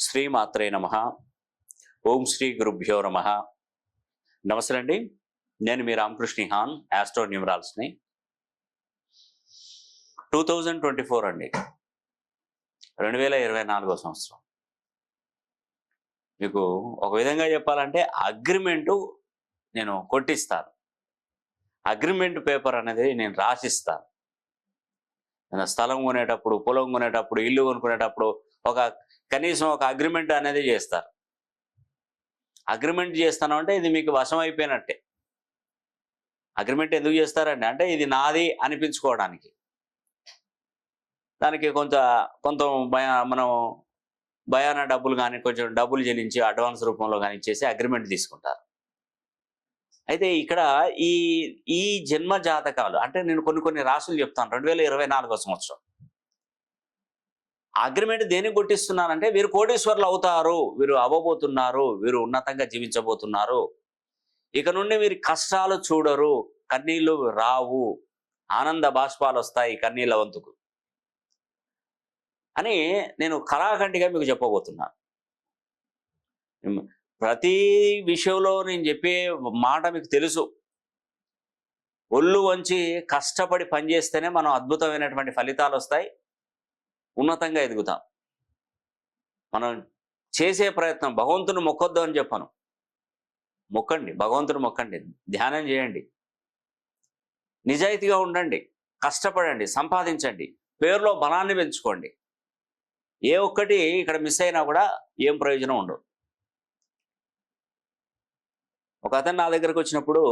శ్రీమాత్రే నమ. ఓం శ్రీ గురుభ్యో నమ. నమస్తే అండి నేను మీ రామకృష్ణ హాన్ యాస్ట్రో న్యూమరాల్స్ని టూ థౌజండ్ ట్వంటీ ఫోర్ అండి. రెండు వేల ఇరవై నాలుగో సంవత్సరం. మీకు ఒక విధంగా చెప్పాలంటే అగ్రిమెంటు నేను కొట్టిస్తాను. అగ్రిమెంట్ పేపర్ అనేది నేను రాసిస్తాను. స్థలం కొనేటప్పుడు పొలం కొనేటప్పుడు ఇల్లు కొనుక్కునేటప్పుడు ఒక కనీసం ఒక అగ్రిమెంట్ అనేది చేస్తారు. అగ్రిమెంట్ చేస్తాను అంటే ఇది మీకు వశం అయిపోయినట్టే. అగ్రిమెంట్ ఎందుకు చేస్తారండి? అంటే ఇది నాది అనిపించుకోవడానికి. దానికి కొంత కొంత భయా మనం భయాన డబ్బులు కానీ కొంచెం డబ్బులు చెల్లించి అడ్వాన్స్ రూపంలో కానీ ఇచ్చేసి అగ్రిమెంట్ తీసుకుంటారు. అయితే ఇక్కడ ఈ ఈ జన్మ జాతకాలు అంటే నేను కొన్ని కొన్ని రాసులు చెప్తాను. రెండు వేల ఇరవై నాలుగో సంవత్సరం. అగ్రిమెంట్ దేనికి కొట్టిస్తున్నారంటే వీరు కోటీశ్వర్లు అవుతారు వీరు అవ్వబోతున్నారు వీరు ఉన్నతంగా జీవించబోతున్నారు. ఇక నుండి వీరి కష్టాలు చూడరు కన్నీళ్ళు రావు ఆనంద బాష్పాలు వస్తాయి కన్నీళ్ళ వంతుకు. అని నేను కళాఖండిగా మీకు చెప్పబోతున్నాను ప్రతి విషయంలో నేను చెప్పే మాట మీకు తెలుసు. ఒళ్ళు వంచి కష్టపడి పనిచేస్తేనే మనం అద్భుతమైనటువంటి ఫలితాలు వస్తాయి. ఉన్నతంగా ఎదుగుతాం. మనం చేసే ప్రయత్నం భగవంతుని మొక్కొద్దు అని చెప్పను. మొక్కండి భగవంతుని మొక్కండి. ధ్యానం చేయండి. నిజాయితీగా ఉండండి. కష్టపడండి సంపాదించండి. పేరులో బలాన్ని పెంచుకోండి. ఏ ఒక్కటి ఇక్కడ మిస్ అయినా కూడా ఏం ప్రయోజనం ఉండదు. ఒక అతను నా దగ్గరకు వచ్చినప్పుడు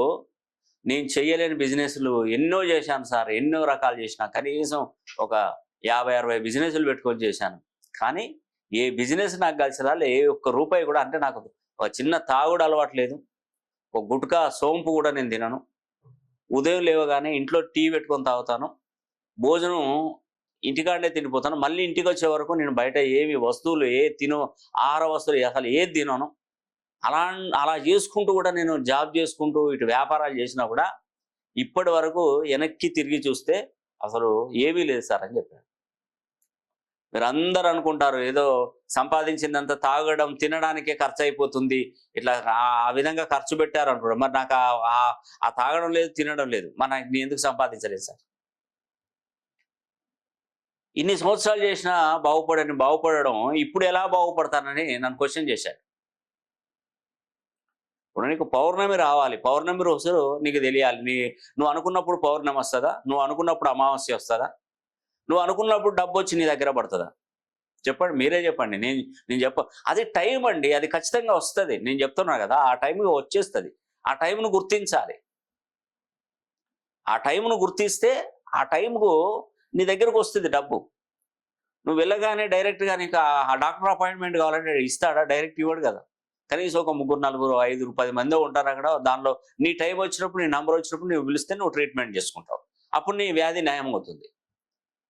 నేను చేయలేని బిజినెస్లు ఎన్నో చేశాను సార్ ఎన్నో రకాలు చేసిన కనీసం ఒక యాభై అరవై బిజినెస్లు పెట్టుకొని చేశాను. కానీ ఏ బిజినెస్ నాకు కలిసినా ఏ ఒక్క రూపాయి కూడా అంటే నాకు ఒక చిన్న తాగుడు అలవాటు లేదు ఒక గుట్కా సోంపు కూడా నేను తినను. ఉదయం లేవగానే ఇంట్లో టీ పెట్టుకొని తాగుతాను. భోజనం ఇంటికాడనే తినిపోతాను. మళ్ళీ ఇంటికి వచ్చే వరకు నేను బయట ఏమి వస్తువులు ఏ తినో ఆహార వస్తువులు అసలు ఏది తినను. అలా అలా చేసుకుంటూ కూడా నేను జాబ్ చేసుకుంటూ ఇటు వ్యాపారాలు చేసినా కూడా ఇప్పటి వరకు వెనక్కి తిరిగి చూస్తే అసలు ఏమీ లేదు సార్ అని చెప్పాడు మీరు అందరు అనుకుంటారు ఏదో సంపాదించిందంతా తాగడం తినడానికే ఖర్చు అయిపోతుంది ఇట్లా ఆ విధంగా ఖర్చు పెట్టారు అనుకుంటారు మరి నాకు ఆ తాగడం లేదు తినడం లేదు మరి నాకు నేను ఎందుకు సంపాదించలేదు సార్? ఇన్ని సంవత్సరాలు చేసినా బాగుపడని బాగుపడడం ఇప్పుడు ఎలా బాగుపడతానని నన్ను క్వశ్చన్ చేశాడు ఇప్పుడు నీకు పౌర్ణమి రావాలి పౌర్ణమి రోజు నీకు తెలియాలి నీ నువ్వు అనుకున్నప్పుడు పౌర్ణమి వస్తుందా నువ్వు అనుకున్నప్పుడు అమావాస్య వస్తుందా? నువ్వు అనుకున్నప్పుడు డబ్బు వచ్చి నీ దగ్గర పడుతుందా? చెప్పండి మీరే చెప్పండి. నేను నేను చెప్ప అది టైం అండి అది ఖచ్చితంగా వస్తుంది. నేను చెప్తున్నా కదా ఆ టైం వచ్చేస్తుంది. ఆ టైంను గుర్తించాలి. ఆ టైంను గుర్తిస్తే ఆ టైంకు నీ దగ్గరకు వస్తుంది డబ్బు. నువ్వు వెళ్ళగానే డైరెక్ట్గా నీకు ఆ డాక్టర్ అపాయింట్మెంట్ కావాలంటే ఇస్తాడా? డైరెక్ట్ ఇవ్వడు కదా. కనీసం ఒక ముగ్గురు నలుగురు ఐదుగురు పది మంది ఉంటారు అక్కడ? దానిలో నీ టైం వచ్చినప్పుడు నీ నంబర్ వచ్చినప్పుడు నువ్వు పిలిస్తే నువ్వు ట్రీట్మెంట్ చేసుకుంటావు. అప్పుడు నీ వ్యాధి న్యాయం అవుతుంది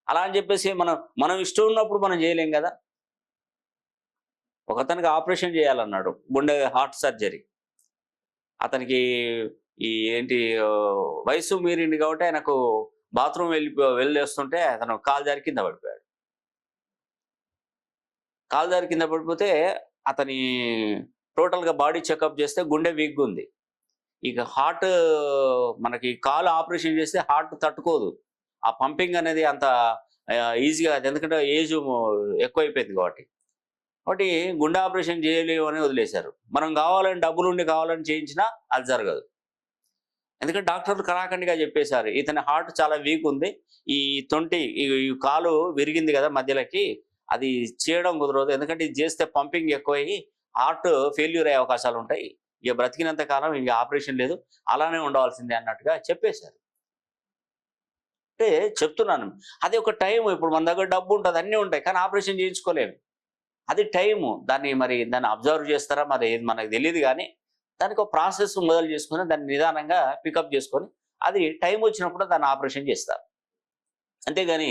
అలా అని చెప్పేసి మనం మనం ఇష్టం ఉన్నప్పుడు మనం చేయలేం కదా. ఒక అతనికి ఆపరేషన్ చేయాలన్నాడు గుండె హార్ట్ సర్జరీ. అతనికి ఈ ఏంటి వయసు మీరింది కాబట్టి ఆయనకు బాత్రూమ్ వెళ్ళి వెళ్ళేస్తుంటే అతను కాలు జారి కింద పడిపోయాడు. కాలు జారి కింద పడిపోతే అతని టోటల్గా బాడీ చెకప్ చేస్తే గుండె వీక్ ఉంది. ఇక హార్ట్ మనకి కాలు ఆపరేషన్ చేస్తే హార్ట్ తట్టుకోదు. ఆ పంపింగ్ అనేది అంత ఈజీగా ఎందుకంటే ఏజ్ ఎక్కువైపోయింది కాబట్టి. కాబట్టి గుండె ఆపరేషన్ చేయలేవు అని వదిలేశారు. మనం కావాలని డబ్బులు ఉండి కావాలని చేయించినా అది జరగదు. ఎందుకంటే డాక్టర్లు కరాఖండిగా చెప్పేశారు. ఇతని హార్ట్ చాలా వీక్ ఉంది. ఈ తొంటి ఈ కాలు విరిగింది కదా మధ్యలోకి అది చేయడం కుదరదు. ఎందుకంటే ఇది చేస్తే పంపింగ్ ఎక్కువయ్యి హార్ట్ ఫెయిల్యూర్ అయ్యే అవకాశాలు ఉంటాయి. ఇక బ్రతికినంత కాలం ఇక ఆపరేషన్ లేదు. అలానే ఉండవలసిందే అన్నట్టుగా చెప్పేశారు. అంటే చెప్తున్నాను. అది ఒక టైం ఇప్పుడు మన దగ్గర డబ్బు ఉంటుంది అన్నీ ఉంటాయి కానీ ఆపరేషన్ చేయించుకోలేము. అది టైము దాన్ని మరి దాన్ని అబ్జర్వ్ చేస్తారా? మరి మనకు తెలియదు కానీ దానికి ఒక ప్రాసెస్ మొదలు చేసుకుని దాన్ని నిదానంగా పికప్ చేసుకొని అది టైం వచ్చినప్పుడు దాన్ని ఆపరేషన్ చేస్తారు. అంతేగాని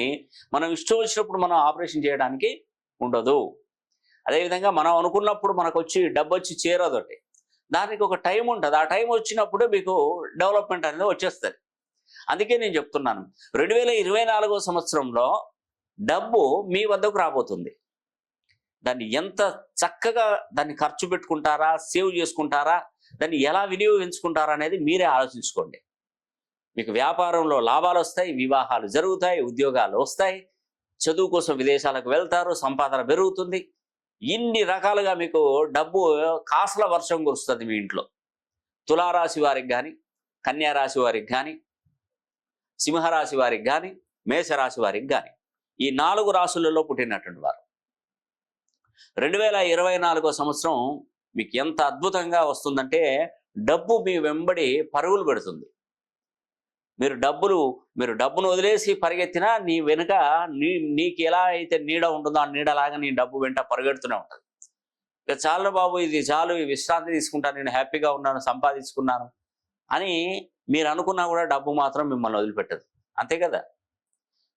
మనం ఇష్టం వచ్చినప్పుడు మనం ఆపరేషన్ చేయడానికి ఉండదు. అదేవిధంగా మనం అనుకున్నప్పుడు మనకు వచ్చి డబ్బు వచ్చి చేరదొకటి దానికి ఒక టైం ఉంటుంది. ఆ టైం వచ్చినప్పుడు మీకు డెవలప్మెంట్ అనేది వచ్చేస్తుంది. అందుకే నేను చెప్తున్నాను. రెండు వేల ఇరవై నాలుగో సంవత్సరంలో డబ్బు మీ వద్దకు రాబోతుంది. దాన్ని ఎంత చక్కగా దాన్ని ఖర్చు పెట్టుకుంటారా సేవ్ చేసుకుంటారా దాన్ని ఎలా వినియోగించుకుంటారా అనేది మీరే ఆలోచించుకోండి. మీకు వ్యాపారంలో లాభాలు వస్తాయి వివాహాలు జరుగుతాయి ఉద్యోగాలు వస్తాయి చదువు కోసం విదేశాలకు వెళ్తారు సంపాదన పెరుగుతుంది. ఇన్ని రకాలుగా మీకు డబ్బు కాసుల వర్షం కురుస్తుంది మీ ఇంట్లో. తులారాశి వారికి కానీ కన్యారాశి వారికి కానీ సింహరాశి వారికి కానీ మేషరాశి వారికి కానీ ఈ నాలుగు రాశులలో పుట్టినటువంటి వారు. రెండు వేల ఇరవై నాలుగో సంవత్సరం మీకు ఎంత అద్భుతంగా వస్తుందంటే డబ్బు మీ వెంబడి పరుగులు పెడుతుంది. మీరు డబ్బులు మీరు డబ్బును వదిలేసి పరిగెత్తినా నీ వెనుక నీ నీకు ఎలా అయితే నీడ ఉంటుందో ఆ నీడలాగా నీ డబ్బు వెంట పరుగెడుతూనే ఉంటుంది. ఇక చాలు బాబు ఇది చాలు ఈ విశ్రాంతి తీసుకుంటాను నేను హ్యాపీగా ఉన్నాను సంపాదించుకున్నాను అని మీరు అనుకున్నా కూడా డబ్బు మాత్రం మిమ్మల్ని వదిలిపెట్టదు. అంతే కదా?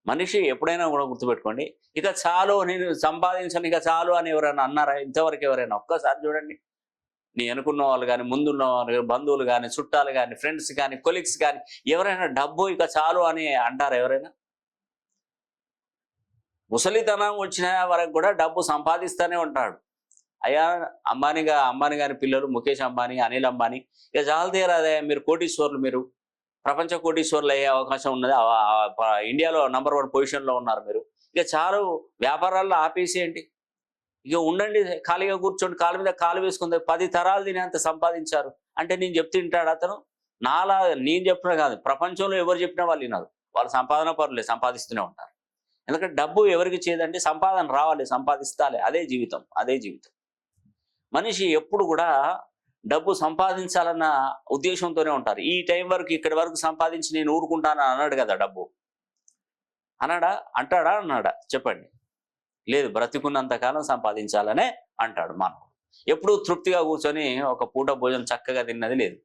మనిషి ఎప్పుడైనా కూడా గుర్తుపెట్టుకోండి. ఇక చాలు నేను సంపాదించను ఇక చాలు అని ఎవరైనా అన్నారా? ఇంతవరకు ఎవరైనా ఒక్కసారి చూడండి. నీ అనుకున్న వాళ్ళు కానీ ముందున్న వాళ్ళు బంధువులు కానీ చుట్టాలు కానీ ఫ్రెండ్స్ కానీ కొలీగ్స్ కానీ ఎవరైనా డబ్బు ఇక చాలు అని అంటారా ఎవరైనా? ముసలితనం వచ్చిన వరకు కూడా డబ్బు సంపాదిస్తూనే ఉంటాడు. అయ్యా అంబానీగా అంబానీ గారి పిల్లలు ముఖేష్ అంబానీ అనిల్ అంబానీ. ఇక చాలా తీరాదే మీరు కోటీశ్వర్లు మీరు. ప్రపంచ కోటీశ్వర్లు అయ్యే అవకాశం ఉన్నది. ఇండియాలో నంబర్ వన్ పొజిషన్లో ఉన్నారు మీరు. ఇక చాలు వ్యాపారాల్లో ఆపేసేయండి ఇక ఉండండి ఖాళీగా కూర్చోండి కాలు మీద కాలు వేసుకుంది పది తరాలు తినేంత సంపాదించారు. అంటే నేను చెప్తుంటాడు అతను? నాలా నేను చెప్పిన కాదు ప్రపంచంలో ఎవరు చెప్పినా వాళ్ళు వినరు. వాళ్ళు సంపాదన పరులే సంపాదిస్తూనే ఉంటారు. ఎందుకంటే డబ్బు ఎవరికి చేయదంటే సంపాదన రావాలి సంపాదిస్తాలే అదే జీవితం అదే జీవితం. మనిషి ఎప్పుడు కూడా డబ్బు సంపాదించాలన్న ఉద్దేశంతోనే ఉంటారు. ఈ టైం వరకు ఇక్కడి వరకు సంపాదించి నేను ఊరుకుంటాను అన్నాడు కదా డబ్బు. అన్నాడా? అంటాడా? అన్నాడా? చెప్పండి. లేదు బ్రతికున్నంతకాలం సంపాదించాలనే అంటాడు మానవుడు ఎప్పుడు తృప్తిగా కూర్చొని ఒక పూట భోజనం చక్కగా తిన్నది లేదు.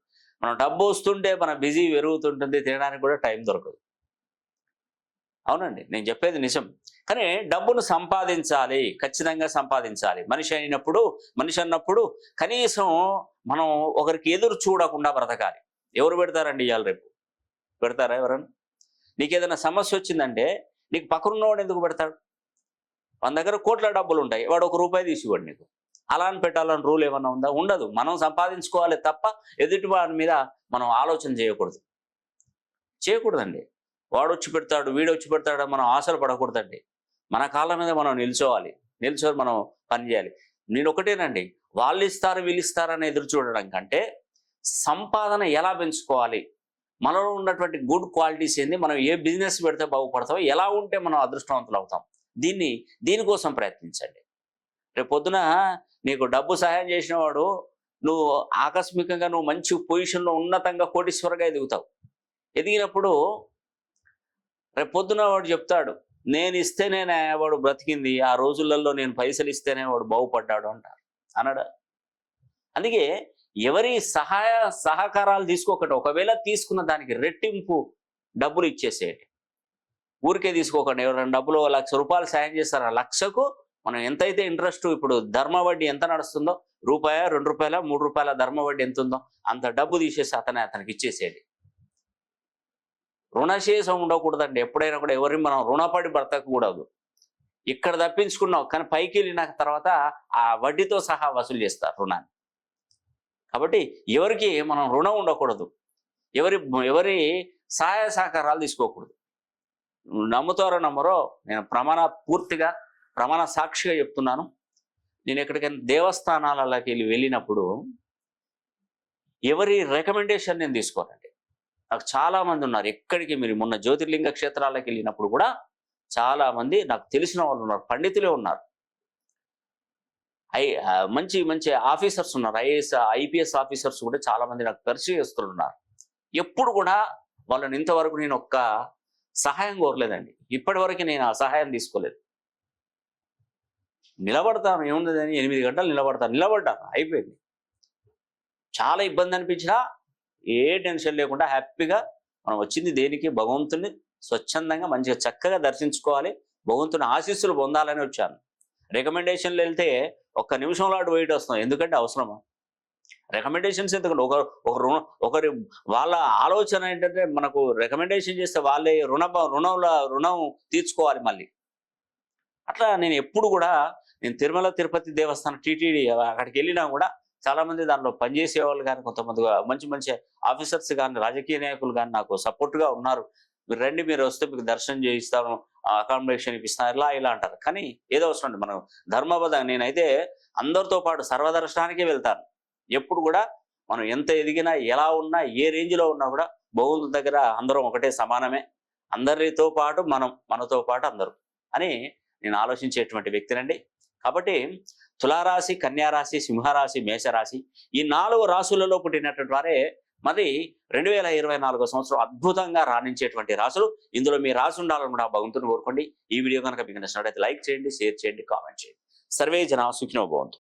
మనం డబ్బు వస్తుంటే మన బిజీ పెరుగుతుంటుంది తినడానికి కూడా టైం దొరకదు. అవునండి నేను చెప్పేది నిజం. కానీ డబ్బును సంపాదించాలి ఖచ్చితంగా సంపాదించాలి. మనిషి అయినప్పుడు మనిషి అన్నప్పుడు కనీసం మనం ఒకరికి ఎదురు చూడకుండా బ్రతకాలి. ఎవరు పెడతారండి ఇవాళ రేపు? పెడతారా ఎవరన్నా? నీకు ఏదైనా సమస్య వచ్చిందంటే నీకు పక్కనున్నవాడు ఎందుకు పెడతాడు? మన దగ్గర కోట్ల డబ్బులు ఉంటాయి. వాడు ఒక రూపాయి తీసివాడు నీకు. అలా అని పెట్టాలని రూల్ ఏమన్నా ఉందా? ఉండదు. మనం సంపాదించుకోవాలి తప్ప ఎదుటి వాడి మీద మనం ఆలోచన చేయకూడదు. చేయకూడదండి. వాడు వచ్చి పెడతాడు వీడు వచ్చి పెడతాడు మనం ఆశలు పడకూడదండి. మన కాళ్ళ మీద మనం నిల్చోవాలి. నిల్చొని మనం పని చేయాలి. నేను ఒకటేనండి. వాళ్ళు ఇస్తారు వీళ్ళు ఇస్తారని ఎదురు చూడడం కంటే సంపాదన ఎలా పెంచుకోవాలి? మనలో ఉన్నటువంటి గుడ్ క్వాలిటీస్ ఏంది? మనం ఏ బిజినెస్ పెడితే బాగుపడతామో ఎలా ఉంటే మనం అదృష్టవంతులు అవుతాం? దీన్ని దీనికోసం ప్రయత్నించండి. రేపు పొద్దున నీకు డబ్బు సహాయం చేసిన వాడు నువ్వు ఆకస్మికంగా నువ్వు మంచి పొజిషన్లో ఉన్నతంగా కోటీశ్వరగా ఎదుగుతావు. ఎదిగినప్పుడు రేపు పొద్దున వాడు చెప్తాడు నేను ఇస్తేనే నా వాడు బ్రతికింది ఆ రోజులలో నేను పైసలు ఇస్తేనే వాడు బాగుపడ్డాడు అంటారు. అనడా? అందుకే ఎవరి సహాయ సహకారాలు తీసుకోకండి ఒకవేళ తీసుకున్న దానికి రెట్టింపు డబ్బులు ఇచ్చేసేయండి. ఊరికే తీసుకోకండి. ఎవరైనా డబ్బులు లక్ష రూపాయలు సాయం చేస్తారు? ఆ లక్షకు మనం ఎంతైతే ఇంట్రెస్ట్ ఇప్పుడు ధర్మ వడ్డీ ఎంత నడుస్తుందో రూపాయ రెండు రూపాయల మూడు రూపాయల ధర్మ వడ్డీ ఎంత ఉందో అంత డబ్బు తీసేసి అతనే అతనికి ఇచ్చేసేయండి. రుణశేషం ఉండకూడదండి. ఎప్పుడైనా కూడా ఎవరిని మనం రుణపడి బ్రతకకూడదు. ఇక్కడ తప్పించుకున్నావు కానీ పైకి వెళ్ళిన తర్వాత ఆ వడ్డీతో సహా వసూలు చేస్తారు రుణాన్ని. కాబట్టి ఎవరికి మనం రుణం ఉండకూడదు. ఎవరి ఎవరి సహాయ సహకారాలు తీసుకోకూడదు. నమ్ముతారో నమ్మరో నేను ప్రమాణ పూర్తిగా ప్రమాణ సాక్షిగా చెప్తున్నాను. నేను ఎక్కడికైనా దేవస్థానాలకి వెళ్ళి వెళ్ళినప్పుడు ఎవరి రికమెండేషన్ నేను తీసుకోనండి. నాకు చాలా మంది ఉన్నారు. ఎక్కడికి మీరు మొన్న జ్యోతిర్లింగ క్షేత్రాలకు వెళ్ళినప్పుడు కూడా చాలా మంది నాకు తెలిసిన వాళ్ళు ఉన్నారు. పండితులే ఉన్నారు. ఐ మంచి మంచి ఆఫీసర్స్ ఉన్నారు. ఐఏఎస్ ఐపీఎస్ ఆఫీసర్స్ కూడా చాలా మంది నాకు పరిచయస్తులు ఉన్నారు ఎప్పుడు కూడా వాళ్ళని ఇంతవరకు నేను ఒక్క సహాయం కోరలేదండి. ఇప్పటి వరకు నేను ఆ సహాయం తీసుకోలేదు. నిలబడతాను ఏముంది అని ఎనిమిది గంటలు నిలబడతాను. నిలబడ్డాను అయిపోయింది. చాలా ఇబ్బంది అనిపించినా ఏ టెన్షన్ లేకుండా హ్యాపీగా మనం వచ్చింది దేనికి? భగవంతుని స్వచ్ఛందంగా మంచిగా చక్కగా దర్శించుకోవాలి. భగవంతుని ఆశీస్సులు పొందాలని వచ్చాను. రికమెండేషన్లు వెళ్తే ఒక్క నిమిషంలో అటు వెయిట్ వస్తాం ఎందుకంటే అవసరమా? రికమెండేషన్స్ ఎందుకంటే ఒకరు ఒక రుణ ఒకరి వాళ్ళ ఆలోచన ఏంటంటే మనకు రికమెండేషన్ చేస్తే వాళ్ళే రుణ రుణంలో రుణం తీర్చుకోవాలి మళ్ళీ. అట్లా నేను ఎప్పుడు కూడా నేను తిరుమల తిరుపతి దేవస్థానం టీటీడీ అక్కడికి వెళ్ళినా కూడా చాలా మంది దానిలో పనిచేసే వాళ్ళు కానీ కొంతమంది మంచి మంచి ఆఫీసర్స్ కానీ రాజకీయ నాయకులు కానీ నాకు సపోర్ట్గా గా ఉన్నారు. మీరు రండి మీరు వస్తే మీకు దర్శనం చేయిస్తాను అకామిడేషన్ ఇప్పిస్తాను ఇలా ఇలా అంటారు. కానీ ఏదో అవసరం అండి మనం ధర్మబద్ధంగా నేనైతే అందరితో పాటు సర్వదర్శనానికే వెళ్తాను. ఎప్పుడు కూడా మనం ఎంత ఎదిగినా ఎలా ఉన్నా ఏ రేంజ్లో ఉన్నా కూడా భగవంతుడి దగ్గర అందరం ఒకటే సమానమే. అందరితో పాటు మనం మనతో పాటు అందరూ అని నేను ఆలోచించేటువంటి వ్యక్తినండి కాబట్టి తులారాశి కన్యారాశి సింహరాశి మేషరాశి ఈ నాలుగు రాశులలో పుట్టినటువంటి వారే మరి రెండు వేల ఇరవై నాలుగో సంవత్సరం అద్భుతంగా రాణించేటువంటి రాశులు. ఇందులో మీ రాసు ఉండాలని కూడా భగవంతుని కోరుకోండి. ఈ వీడియో కనుక మీకు నచ్చినట్లయితే లైక్ చేయండి షేర్ చేయండి కామెంట్ చేయండి. సర్వే జనా సుఖినో భవంతు.